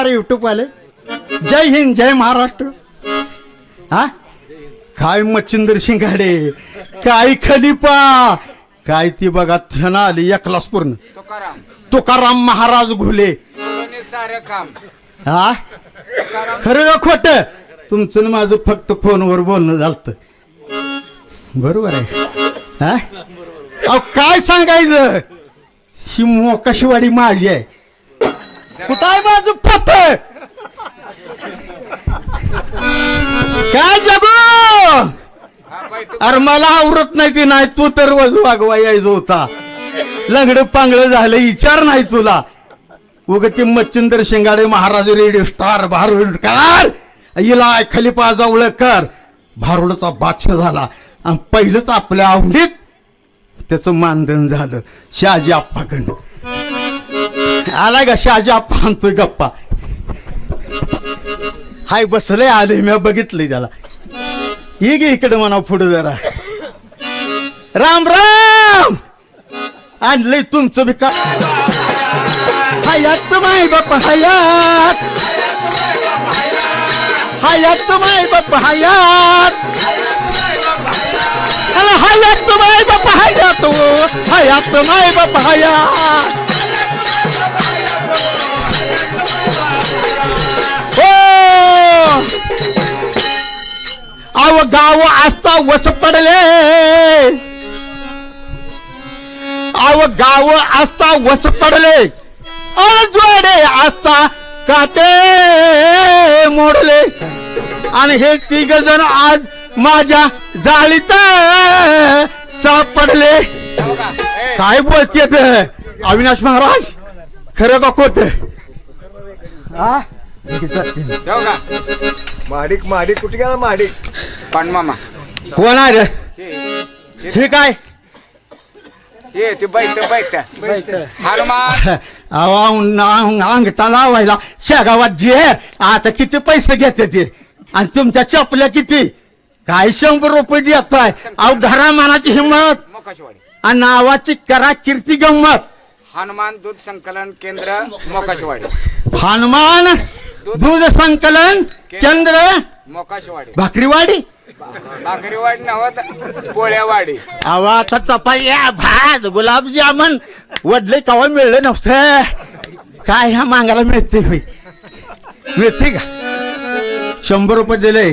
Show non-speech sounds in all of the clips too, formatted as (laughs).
नमस्कार युट्यूब वाले। जय हिंद जय महाराष्ट्र। हा? काय मच्छिंदर शिंगाडे? काय खलिपा काय ती बघा थेना आली एकलास पूर्ण. तुकाराम. तुकाराम महाराज घुले. सारं काम हा? खरं का खोट? तुमचं न माझं फक्त फोनवर बोलणं झालत. बरोबर आहे. हा? अहो काय सांगायचं? ही मोकाशवाडी माझी आहे. कुठं आहे माझं पत काय जगू? अरे मला आवरत नाही ती नाही तू तर वज वागवा यायचं होता. लंगड पांगड झालं विचार नाही तुला. उग ते मच्छिंदर शिंगाडे महाराज रेडिओ स्टार भारुडकर इला खलिपा जावळकर भारुडचा बादशाह झाला. आणि पहिलंच आपल्या आवडीत त्याचं मानधन झालं. शहाजी आप्पाकडं आलाय का शहाजी? आप्पा आणतोय गप्पा. हाय बसलंय आले मी बघितलंय त्याला. ये गे इकडे म्हणा पुढे जरा. राम राम! आणलंय तुमचं बी का हयात माय बाप हयात. हयात माय बाप हयात. हयात माय बाप हयात हयात हो. माय बाप हयात. वस पडले अव गाव असता वस पडले जोडे असता काटे मोडले. आणि हे तिघ जण आज माझ्या जाळीत सापडले. काय बोलतेत अविनाश महाराज? खरं का खोट? माडिक माडिक कुठे गेला माडिक? पण मामा. कोण आहे रे? हे काय? हे ते बैत बैत हनुमान. (laughs) अंगठा लावायला. शेगावात जे आता किती पैसे घेते ते? आणि तुमच्या चपल्या किती? काय शंभर रुपये देत आहे. अहो धरा मानाची हिंमत. मोकाशवाडी. आणि नावाची करा कीर्ती गंमत. हनुमान दूध संकलन केंद्र मोकाशवाडी. हनुमान दूध संकलन केंद्र? मोकाशवाडी. भाकरीवाडी? भाकरीवाडी नव्हत पोळ्यावाडी अवा आता चपाया भात गुलाबजामन. वडले कवा मिळलं नव्हतं. काय ह्या मागायला मिळते होय? मिळते का? शंभर रुपये दिले.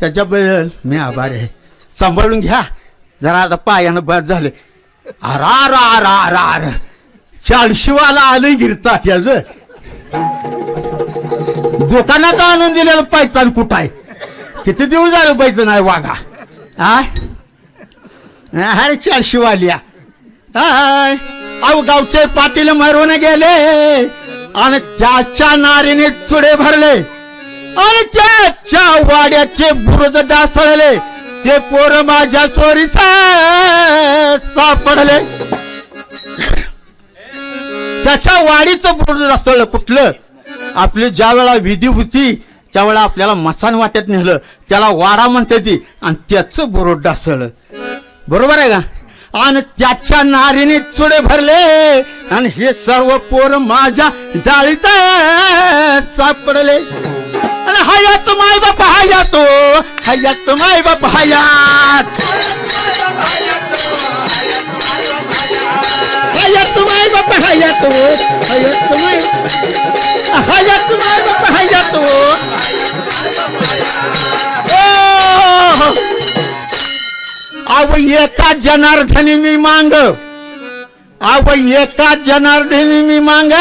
त्याच्याबद्दल मी आभारी आहे. सांभाळून घ्या. जरा आता पायानं बाद झाले. अरा रा रा रा रा चाळशीवाला आलं गिरता त्याच दुकानात आणून दिलेलं पायतान कुठं आहे? किती दिवस झालं पाहिजे नाही वागा हा अरे चारशिवालिया. हाय अहो गावचे पाटील मरून गेले आणि त्याच्या नारीने चुडे भरले आणि त्याच्या वाड्याचे बुरुद डासळले ते पोर माझ्या चोरीचा सापडले. त्याच्या वाडीचं बुरुद डासळलं कुठलं? आपली ज्या वेळा विधी होती त्यावेळेला आपल्याला मसान वाट्यात नेलं त्याला वारा म्हणते ती आणि त्याचं बरोड डासळ बरोबर आहे का? आणि त्याच्या नारीने चुडे भरले आणि हे सर्व पोर माझ्या जाळीत सापडले. आणि हयात माय बाप हयात हयात माय बाप हयात. हयात माय बाप हयात हयात माय हयात माय बाप हयात. अव एका जनार्दनी मी मांग. अव एका जनार्दनी मी मांग.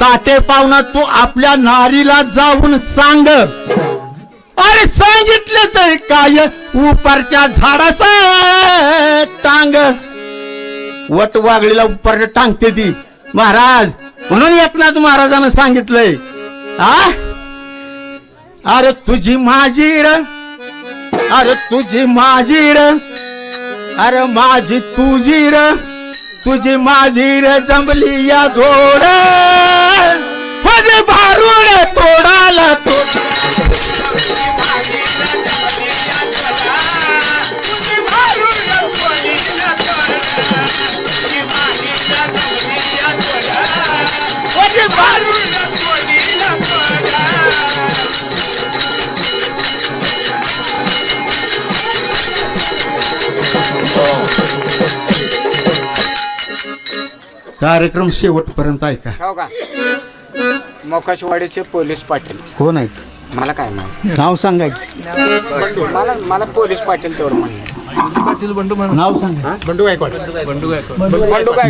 काटे पाहुणा तू आपल्या नारीला जाऊन सांग. अरे सांगितलं तर काय? उपरच्या झाडास टांग. वट वागळीला उपर टांगते ती. महाराज म्हणून एकनाथ महाराजांना सांगितलंय. अरे तुझी माझी र अरे तुझी माझी र अरे माझी तुझी र तुझी माझी र जमली या जोड. हो भारुड तोडाला तो. कार्यक्रम शेवटपर्यंत ऐका. हो का? मोकाशवाडीचे पोलीस पाटील. कोण आहेत? मला काय माहिती? नाव सांगायचं मला मला पोलीस पाटील तेवढं म्हणलं नाव सांगा. बंडू काय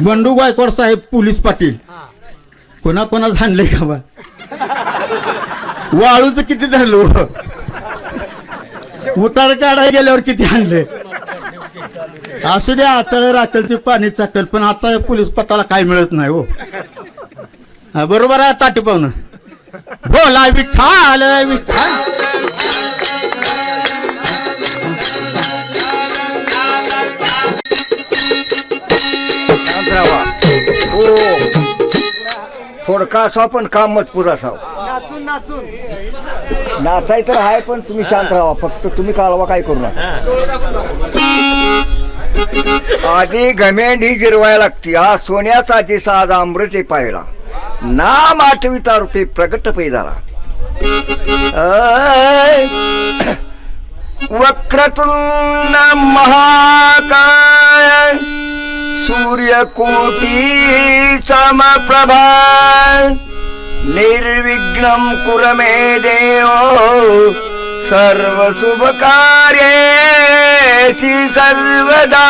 बंडू गायकवाड. साहेब पोलीस पाटील. कोणा कोणा आणलंय का बा? वाळूच किती धरलो उतार काढायला गेल्यावर किती आणले असू द्या आता राखेलची पाणी चाकल पण आता पोलीस पताला काय मिळत नाही हो. बरोबर आहे ताटी पाहुणं. बोला विठ्ठल विठ्ठल. शांत हो. थोडका असावं पण काम मजपूर असावं. नाचाय तर आहे पण तुम्ही शांत राहा. फक्त तुम्ही कालवा काय करू नका. आधी घमेंट ही गिरवाय लागती. हा सोन्याचा दिसा आज अमृते पाहिला. नाम आठवीचा रुपये प्रगट पै झाला वक्रतुंड महाकाय! सूर्यकोटी समप्रभा निर्विघ्नं कुर मे देव सर्वशुभकार्येषि सर्वदा।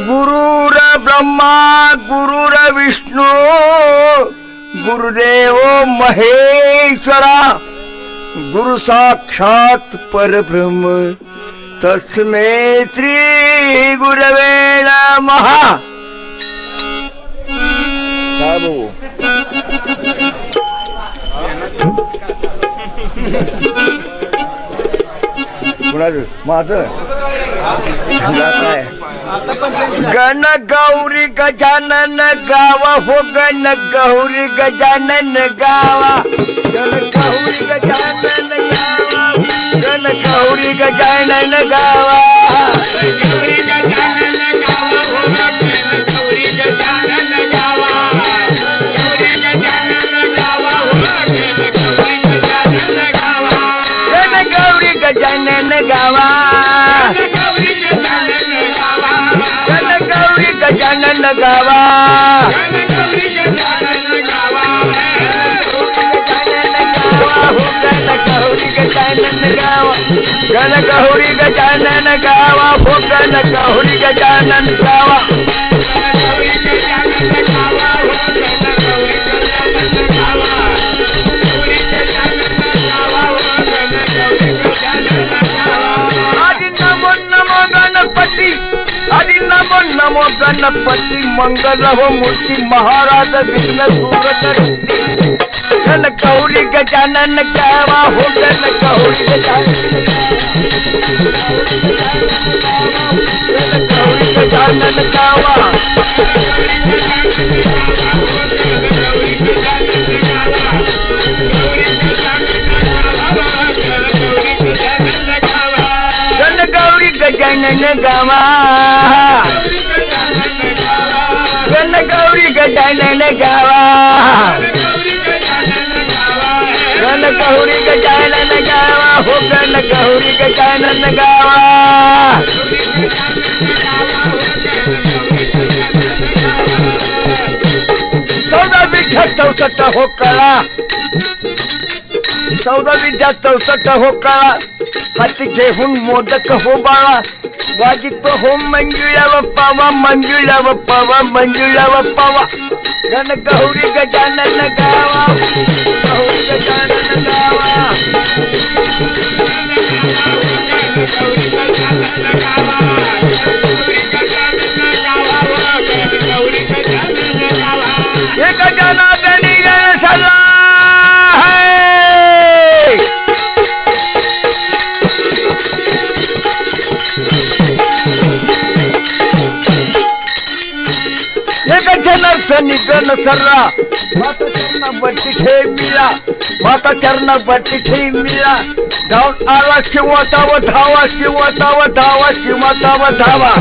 गुरुर ब्रह्मा गुरुर विष्णू गुरुदेव महेश्वरा गुरु साक्षात परब्रह्म। तस्मे श्री गुरवे नमः। कुणाचं माझं तुला काय गण गौरी गजानन गावा हो गण गौरी गजानन गावा. गण गौरी गजानन गावा गण गौरी गजानन गावा. गण गजानन गावा। गौरी गजानन गावा। गण गौरी गजानन गावा हो गण गौरी गजानन गावा। नमो गणपती, मंगल हो मूर्ति, महाराज विघ्न दूर गण गौरी गजानन गावा हो गण गौरी गजानन गावा गण गण गौरी गजानन गावा। गण गौरी गजानन गावा हो गण गौरी गजानन गावा। चौदा विठ्ठल चौसष्ट हो कळा चौदा विद्या चौसष्ट हो काळा हाती घेऊन मोदक हो बाळा. वाजित हो मंजुळा व पावा मंजुळा व पावा मंजुळा व पावा. गण गौरी गजानन गावा. गौरी गजानन गावा गौरी गजानन गावा. जनार्दनी गण सर्रा माता चरण बट्टी ठेविला माता चरण बट्टी ठेविला धावून आला शिवता व धावा शिवता व धावा शिवता व धावा.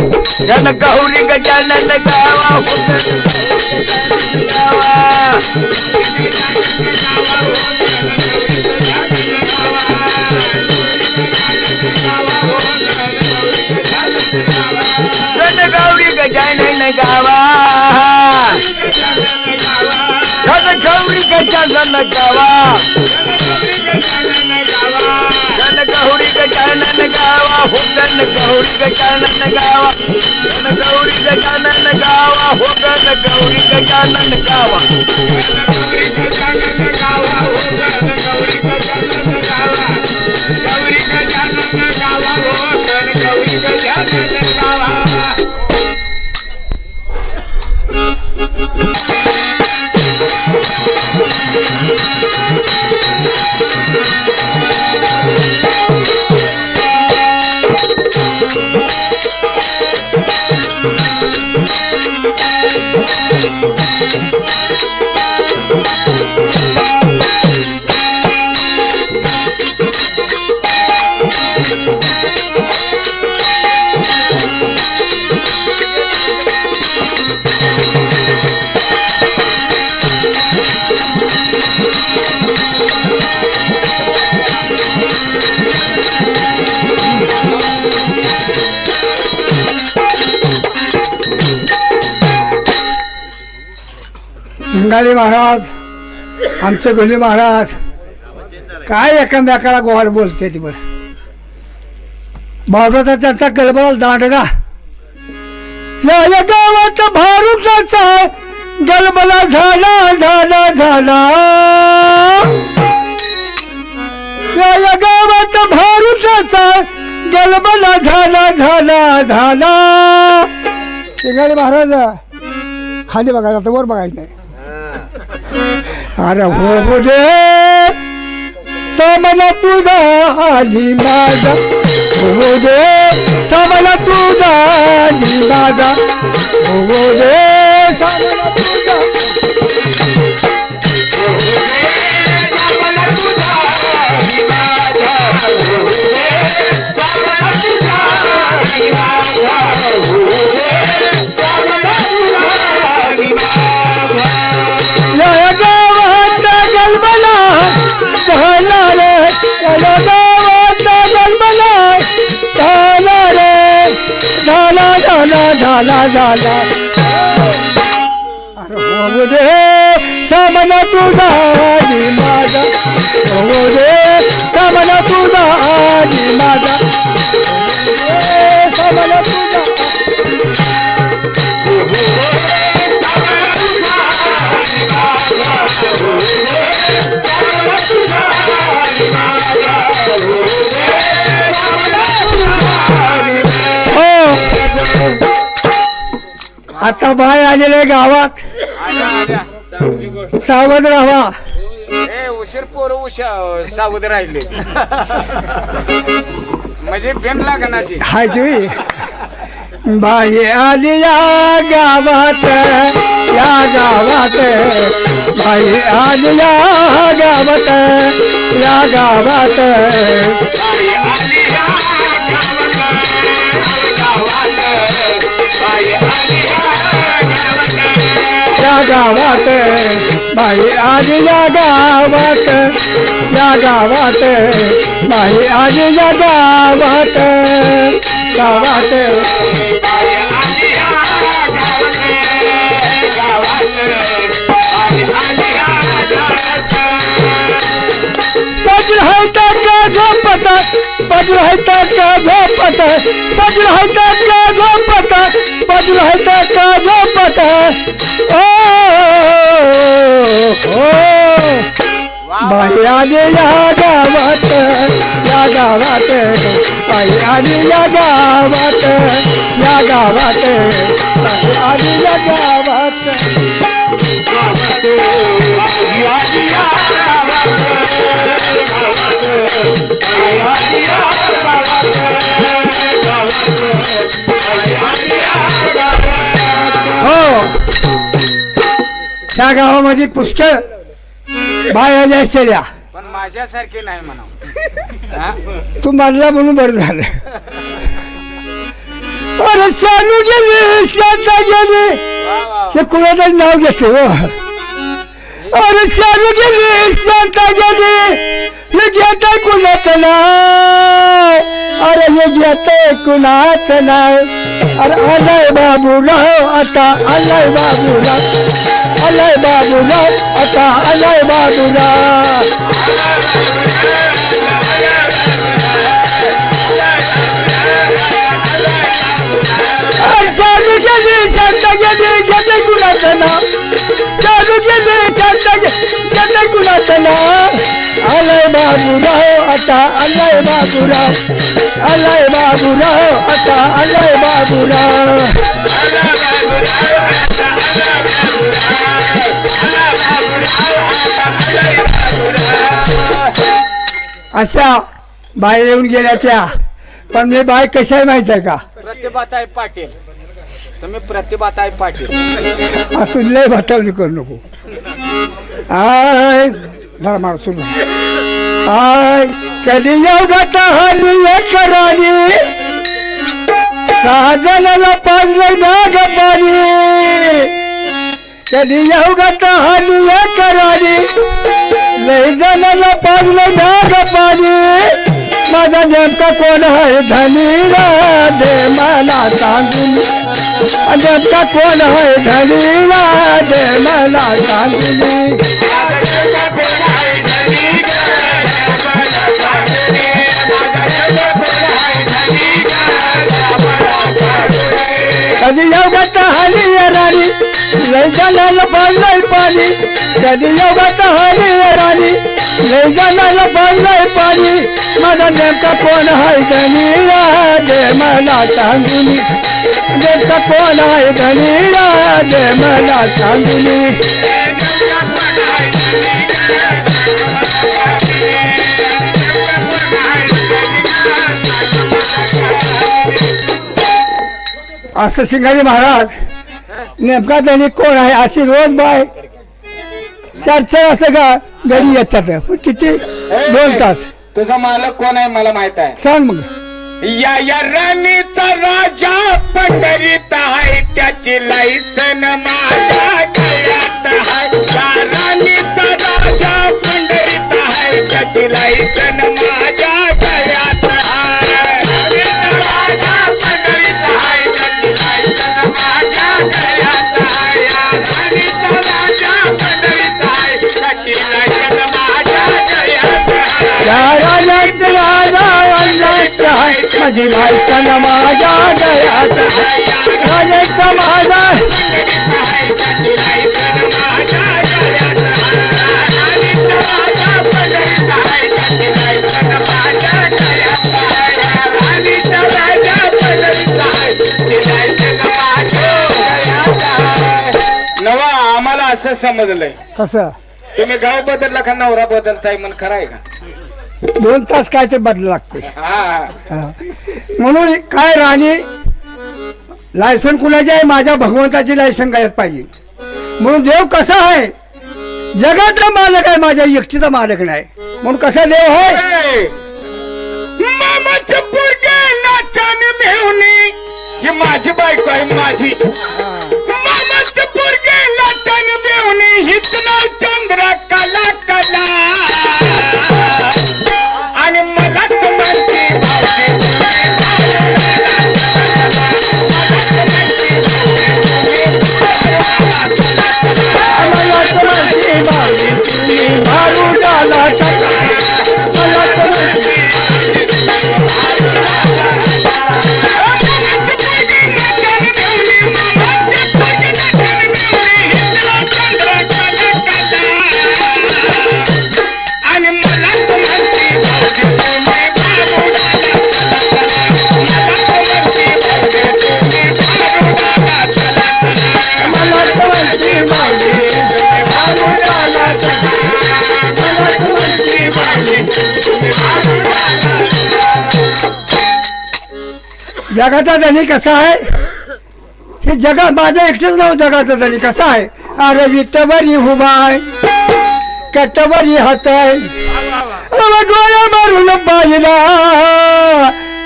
गजानन गावा. गण गौरी गजानन गावा. गण गौरी गजानन गावा हो गण गौरी गजानन गावा गण गौरी गजानन गावा. हो गण गौरी गजानन गावा. शिंगाडे महाराज आमचं गुली महाराज काय एकमेकाला गोवाड बोलते ती बरं? बावटाचा त्यांचा गलबला दांडगा या या गावात गलबला झाला झाला झाला. या या गावात भारूचाचा गलबला झाला झाला झाला. शिंगाडे महाराज खाली बघायचं आता वर बघायचं नाही. अरे हो, हो दे समला तुझा आणि माझा. हो, हो दे समला तुझा आणि माझा. हो, हो दे झाला झाला अरे हो दे सामना तुझा आधी माझा. हो दे आता बाय आलेले गावात. आल्या आल्या सावध राहा. ए उशीर पोरं उशा सावध राहिले. म्हणजे पेन लागणाची हाय तुम्ही बाई आली या गावात या गावात. बाई आली या गावात या गावात. गावात बाई आज या गावात. या गावात बाई आज या गावात. गावात. पता है का झोपत पत्र है का झोपत पत्र है का झोपत पत्र है का झोपत ओ ओ बाई आली या गावात या गावात बाई आली या गावात या गावात त्या गावामध्ये पुष्कळ बाया आल्या. असलेल्या पण माझ्यासारखे नाही म्हणा हा? तू मारला म्हणून बरं झालं. अरे चालू गेली शांता गेली. हे कुणाचंच नाव घेतो हो. अरे चालू गेली शांता हे नाव अरे हे घेत कुणाचं नाव अरे आलाय बाबूराव आता आलाय बाबूराव आलाय बाबूराव आता आता आलाय बाबूराव चालू गेली शांता गेली गेले कुणाचं नाव चालू गेली शांता गेले कुणाचं नाव आलाय बाबूराव आता आलाय बाबूराव. आलाय बाबूराव आता आलाय बाबूराव. अशा बाहेर येऊन गेल्या त्या. पण मी बाय कशा आहे माहिती आहे का? प्रतिभाताई पाटील. तुम्ही प्रतिभाताई पाटील. असं लय भातावणी करू नको. आय धर्माला सुरू आय कधी येऊ गाता हानी एक राणी? सहाजणाला पाजलंय भाग पाणी. कधी येऊ गाता हानी एक राणी? लय जणाला पाजलंय भाग पाणी. माझा नेमका कोण आहे धनी? राधे मला सांगून. नेमका कोण आहे धनी? राधे मला सांगून. कधी योगात हानी राणी लय जाण्याला पाजलंय पाणी. कधी योगात हानी राणी लय जाण्याला पाजलंय पाणी. माझा नेमका कोण आहे धनी दे मला सांगून. नेमका कोण आहे धनी दे मला सांगून. असं शिंगारी महाराज नेमका त्यांनी कोण आहे? अशी रोज बाय. चर्चा असं का घरी येतात. पण किती? दोन तास. तुझा मालक कोण आहे मला माहीत आहे? सांग मग. या या राणीचा राजा पंढरीत आहे. त्याची लायसन माझ्या गळ्यात आहे. या राणीचा राजा पंढरीत आहे. त्याची लायसन माझी लायसन माझ्या गळ्यात माझा नवा आम्हाला असं समजलंय. कसं? तुम्ही गाव बदलला का नवरा बदलताय म्हणून खरं आहे का? दोन तास काय ते बदल लागते हा. म्हणून काय राणी लायसन कुणाचे आहे? माझ्या भगवंताची लायसन गायत पाहिजे. म्हणून देव कसा आहे? जगाचा मालक आहे माझ्या एकटीचा मालक नाही. म्हणून कसा देव आहे? मामाच्या पोरगे नात्याने मेहुणी ही माझी बायको आहे माझी. जगाचा धनी कसा आहे? हे जगा माझं एकटेच नाव जगाचं धनी कसा आहे? अरे विटभरी हुबाय कटभरी हात आहे डोळ्या मारून पाहिला.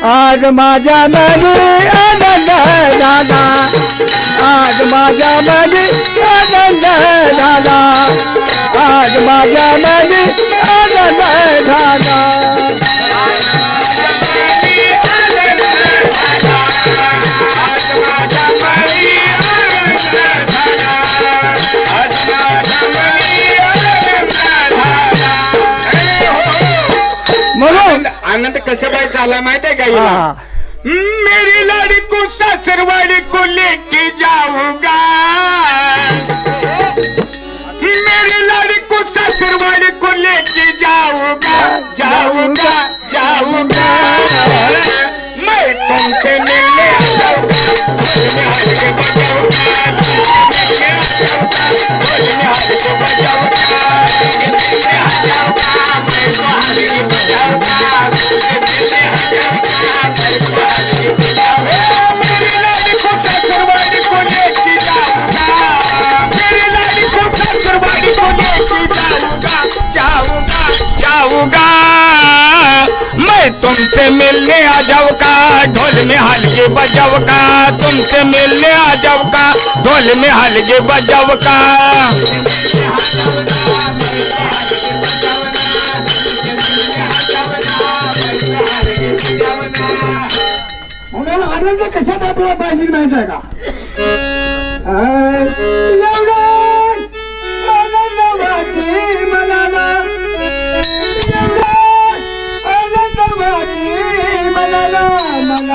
आज माझ्या मने आनंद दादा आज माझ्या मने आनंद दादा आज माझ्या मने आनंद दादा कसं बाई चालला माहित आहे का मेरी लाड़ी को सासरवाड़ी को लेके जाऊँगा। मेरी लाड़ी को सासरवाड़ी को लेके जाऊँगा जाऊँगा जाऊँगा। मैं तुमसे मिलने आ तुमसे मिलने आ जाओ का? ढोल में हलके का? तुमसे मिलने आ जाओ का? ढोल में हलके बजाओ का? आनंद कशात आपला पाहिजे माहीत आहे का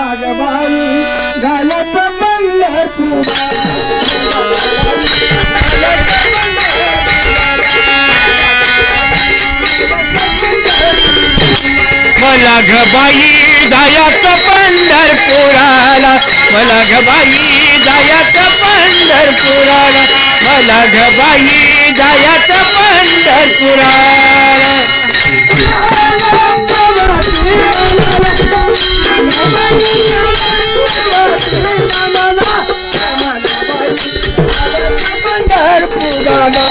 मला घबाई बाई गायचं पंढरपूर मला घबाई बाई जायच पंढरपुराला. मला घबाई बाई जायच पंढरपुराला. मला ग बाई पंढरपुराला. पंढरपुराला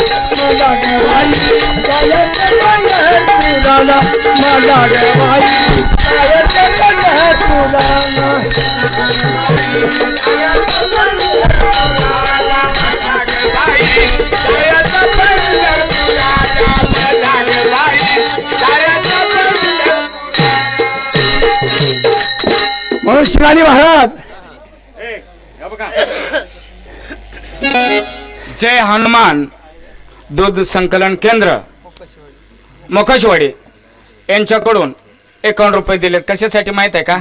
म्हणून शिवाजी महाराज. जय हनुमान दूध संकलन केंद्र मोकशवाडी. यांच्याकडून एकावन्न रुपये दिलेत. कशासाठी माहीत आहे का?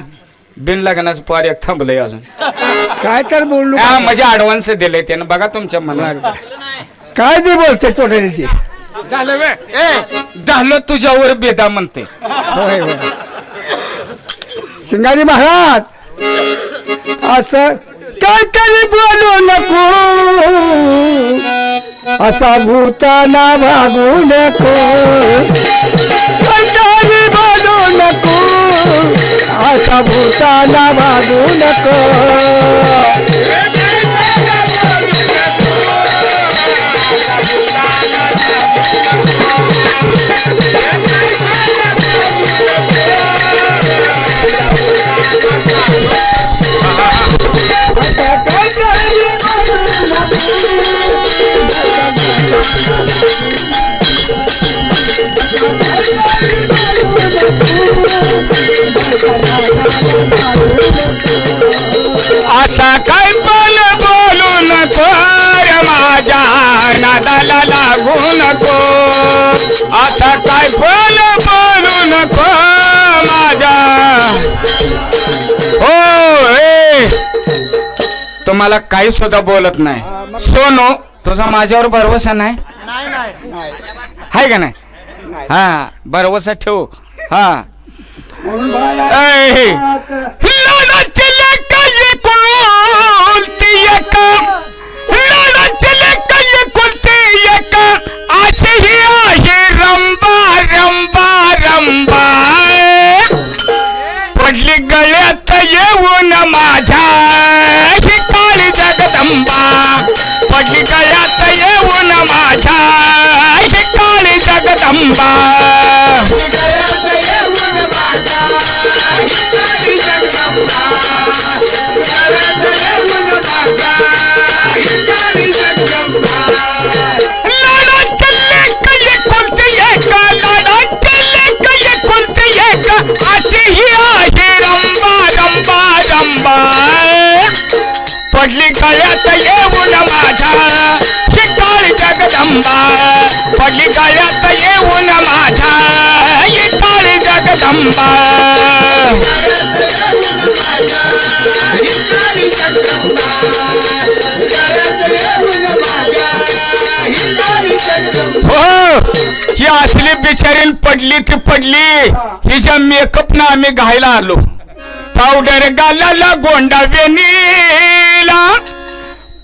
बिन लग्नाचं पार एक थांबलंय अजून. काय तर बोललो. हा म्हणजे ऍडव्हान्स दिले त्यानं. बघा तुमच्या मनात. काय ते बोलते तोटेल ते. झालं झालं तुझ्यावर बेदा म्हणते. होय होय. शिंगारी महाराज! असं काय तरी बोलू नको. असा भूताना भागू नको. काय बोलू नको. असा भूताना भागू नको. असा काय पण बोलू नको रे माझ्या नादाला लागू नको. असा काय पण बोलू नको माझ्या. हो तुम्हाला काही सुद्धा बोलत नाही. सोनो तुझा माझ्यावर भरवसा नाही? आहे का नाही? हा भरवसा ठेवू. हा. म्हणून बाया ऐ. लाडाचे लेक एकुलती एक लाडाचे लेक एकुलती एक अशी ही आहे रंबा रंबा रंबा. पडली गळ्यात येऊन माझ्या ही काळी जगदंबा. पडली गळ्यात येऊन माझ्या? ही जगदंबा. पडली लेक जगदंबा पडली गळ्यात येऊन माझ्या शिकाळी जगदंबा जगदंबा हो ही असली बिचारीन पडली ती पडली हिच्या मेकअप ना आम्ही घायला आलो. पावडर गालाला गोंडा वेणीला.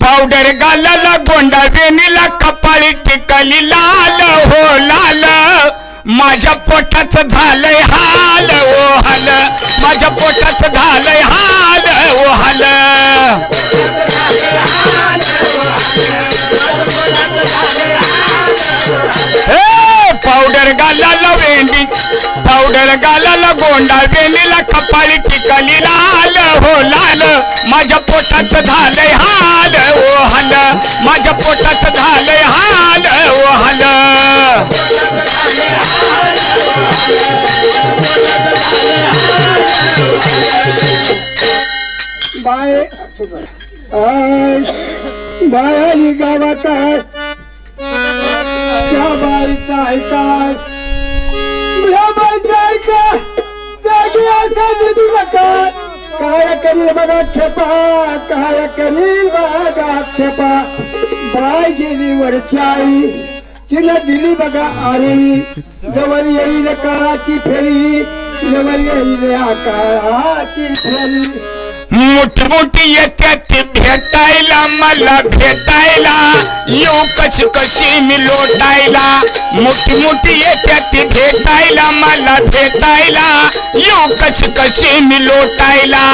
पावडर गालाला गोंडा वेणीला कपाळी टिकली लाल हो लाल. माझ्या पोटाचं झालंय हाल ओ हाल. माझ्या पोटाचं झालं पावडर गालाला गोंडा वेणीला कपाळी टिकली लाल हो लाल. माझ्या पोटाच झालंय हाल ओ हाल. माझ्या पोटाच झालंय हाल ओ हाल. बाय. बाय गावात त्या बाईचा ऐकाय काय करील बघा खेपा. काय करील बघा खेपा. बाय गेली वरच्याई तिनं दिली बघा आरेळी. जवळ येईल काळाची फेरी. जवळ येईल काळाची फेरी. मोठी मोठी येते ती भेटायला मला भेटायला येऊ कशी कशी मी लोटायला मोठी मोठी येते ती भेटायला मला भेटायला येऊ कशी कशी मी लोटायला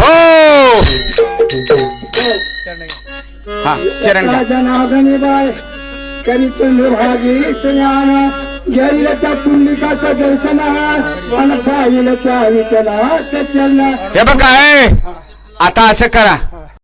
हो। हा चरण करी चंद्रभागी स्नान पुंडिकाचं दर्शन आणि पाहिलं त्या विठ्ठलाचं चरण. हे बघा ए, आता असं करा.